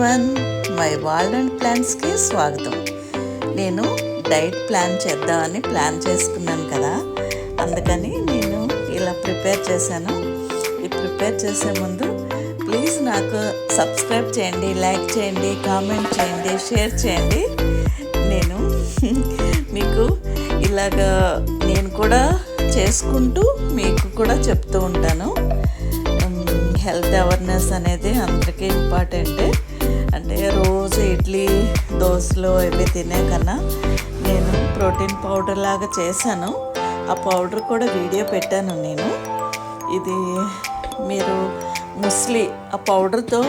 One my world and ప్లాన్స్కి స్వాగతం. నేను డైట్ ప్లాన్ చేద్దామని ప్లాన్ చేసుకున్నాను కదా. అందుకని నేను ఇలా ప్రిపేర్ చేశాను. ఈ ప్రిపేర్ చేసే ముందు ప్లీజ్ నాకు సబ్స్క్రైబ్ చేయండి లైక్ చేయండి కామెంట్ చేయండి షేర్ చేయండి. నేను మీకు ఇలాగా నేను కూడా చేసుకుంటూ మీకు కూడా చెప్తూ ఉంటాను. హెల్త్ అవేర్నెస్ అనేది అందరికీ ఇంపార్టెంటే అంటే రోజు ఇడ్లీ దోశలు ఇవి తినే కన్నా నేను ప్రోటీన్ పౌడర్ లాగా చేశాను. ఆ పౌడర్ కూడా వీడియో పెట్టాను నేను. ఇది మీరు ముస్లి ఆ పౌడర్తో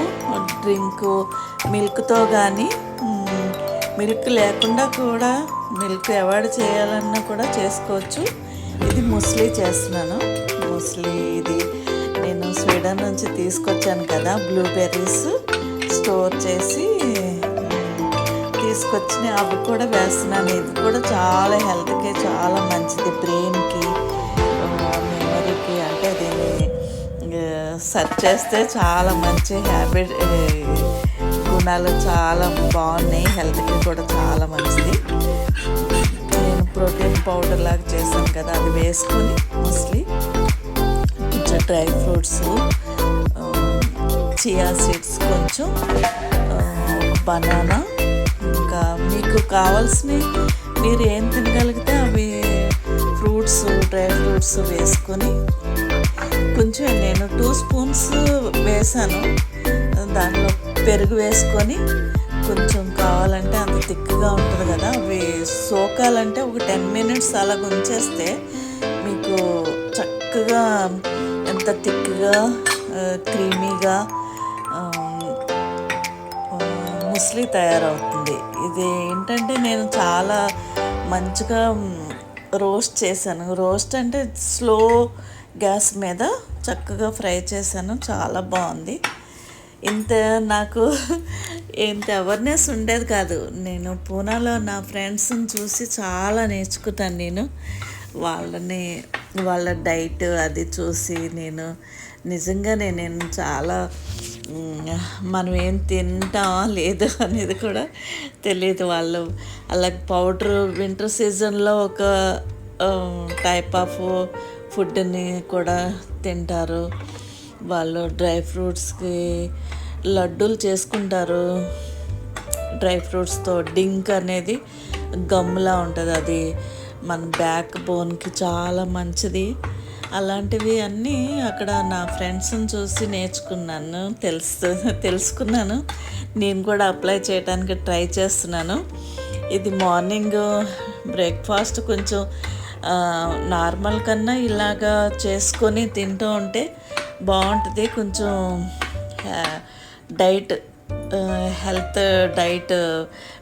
డ్రింక్ మిల్క్తో కానీ మిల్క్ లేకుండా కూడా మిల్క్ అవాయిడ్ చేయాలన్నా కూడా చేసుకోవచ్చు. ఇది ముస్లి చేస్తున్నాను. ముస్లి ఇది నేను స్వీడన్ నుంచి తీసుకొచ్చాను కదా బ్లూబెర్రీస్. స్టోర్ చేసి తీసుకొచ్చిన అవి కూడా వేస్తున్నాను. ఇది కూడా చాలా హెల్త్కి చాలా మంచిది. బ్రెయిన్కి మెమరీకి అంటే దీన్ని సెర్చ్ చేస్తే చాలా మంచి హ్యాబిట్ గుణాలు చాలా బాగున్నాయి. హెల్త్కి కూడా చాలా మంచిది. నేను ప్రోటీన్ పౌడర్ లాగా చేశాను కదా అది వేసుకొని మోస్ట్లీ కొంచెం డ్రై ఫ్రూట్స్ చియా సీడ్స్ కొంచెం బనానా ఇంకా మీకు కావాల్సినవి మీరు ఏం తినగలిగితే అవి ఫ్రూట్స్ డ్రై ఫ్రూట్స్ వేసుకొని కొంచెం నేను టూ స్పూన్స్ వేసాను. దాంట్లో పెరుగు వేసుకొని కొంచెం కావాలంటే అంత థిక్గా ఉంటుంది కదా అవి సోకాలంటే ఒక టెన్ మినిట్స్ అలా ఉంచేస్తే మీకు చక్కగా ఎంత థిక్గా క్రీమీగా ముస్లి తయారవుతుంది. ఇది ఏంటంటే నేను చాలా మంచిగా రోస్ట్ చేశాను. రోస్ట్ అంటే స్లో గ్యాస్ మీద చక్కగా ఫ్రై చేశాను. చాలా బాగుంది. ఇంత నాకు ఇంత అవేర్నెస్ ఉండేది కాదు. నేను పూనాలో నా ఫ్రెండ్స్ని చూసి చాలా నేర్చుకుంటాను నేను. వాళ్ళని వాళ్ళ డైట్ అది చూసి నేను నిజంగానే నేను చాలా మనం ఏం తింటామా లేదు అనేది కూడా తెలియదు వాళ్ళు. అలాగే పౌడర్ వింటర్ సీజన్లో ఒక టైప్ ఆఫ్ ఫుడ్ని కూడా తింటారు. వాళ్ళు డ్రై ఫ్రూట్స్కి లడ్డూలు చేసుకుంటారు. డ్రై ఫ్రూట్స్తో డింక్ అనేది గమ్లా ఉంటుంది. అది మన బ్యాక్ బోన్కి చాలా మంచిది. అలాంటివి అన్నీ అక్కడ నా ఫ్రెండ్స్ని చూసి నేర్చుకున్నాను. తెలుసు తెలుసుకున్నాను. నేను కూడా అప్లై చేయడానికి ట్రై చేస్తున్నాను. ఇది మార్నింగ్ బ్రేక్ఫాస్ట్ కొంచెం నార్మల్ కన్నా ఇలాగా చేసుకొని తింటూ ఉంటే బాగుంటుంది. కొంచెం డైట్ హెల్త్ డైట్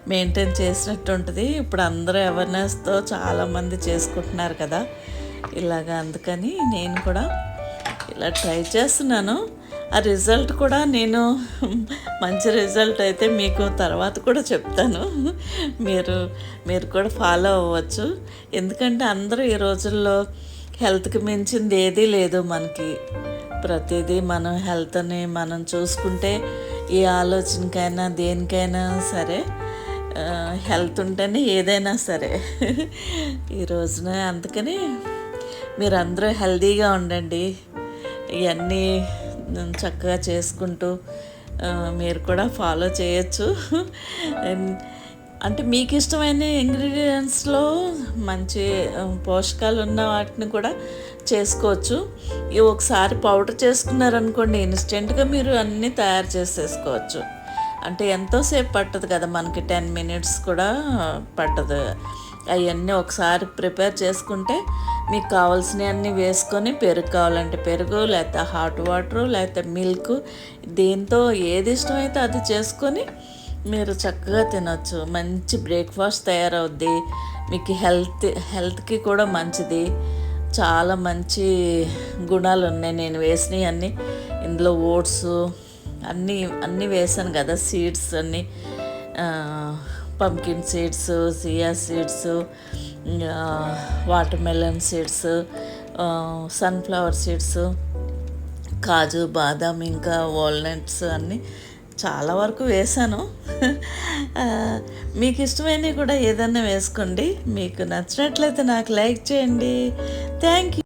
మెయింటైన్ చేసినట్టు ఉంటుంది. ఇప్పుడు అందరూ అవేర్నెస్తో చాలామంది చేసుకుంటున్నారు కదా. ఇలాగ అందుకని నేను కూడా ఇలా ట్రై చేస్తున్నాను. ఆ రిజల్ట్ కూడా నేను మంచి రిజల్ట్ అయితే మీకు తర్వాత కూడా చెప్తాను. మీరు మీరు కూడా ఫాలో అవ్వచ్చు. ఎందుకంటే అందరూ ఈ రోజుల్లో హెల్త్కి మించింది ఏదీ లేదు మనకి. ప్రతిదీ మనం హెల్త్ని మనం చూసుకుంటే ఏ ఆలోచనకైనా దేనికైనా సరే హెల్త్ ఉంటేనే ఏదైనా సరే. ఈ రోజున అందుకని మీరందరూ హెల్దీగా ఉండండి. ఇవన్నీ చక్కగా చేసుకుంటూ మీరు కూడా ఫాలో చేయొచ్చు. అంటే మీకు ఇష్టమైన ఇంగ్రీడియంట్స్లో మంచి పోషకాలు ఉన్న వాటిని కూడా చేసుకోవచ్చు. ఇవి ఒకసారి పౌడర్ చేసుకున్నారనుకోండి ఇన్స్టెంట్గా మీరు అన్నీ తయారు చేసేసుకోవచ్చు. అంటే ఎంతోసేపు పట్టదు కదా మనకి టెన్ మినిట్స్ కూడా పట్టదు. అవన్నీ ఒకసారి ప్రిపేర్ చేసుకుంటే మీకు కావాల్సినవన్నీ వేసుకొని పెరుగు కావాలంటే పెరుగు లేకపోతే హాట్ వాటర్ లేకపోతే మిల్క్ దీంతో ఏది ఇష్టమైతే అది చేసుకొని మీరు చక్కగా తినొచ్చు. మంచి బ్రేక్ఫాస్ట్ తయారవుద్ది. మీకు హెల్త్ హెల్త్కి కూడా మంచిది. చాలా మంచి గుణాలు ఉన్నాయి నేను వేసినవి అన్నీ. ఇందులో ఓట్స్ అన్నీ అన్నీ వేసాను కదా. సీడ్స్ అన్నీ. Pumpkin seeds chia seeds watermelon seeds sunflower seeds కాజు బాదాం ఇంకా వాల్నట్స్ అన్నీ చాలా వరకు వేశాను మీకు ఇష్టమైనవి కూడా ఏదైనా వేసుకోండి. మీకు నచ్చినట్లయితే నాకు లైక్ చేయండి. Thank you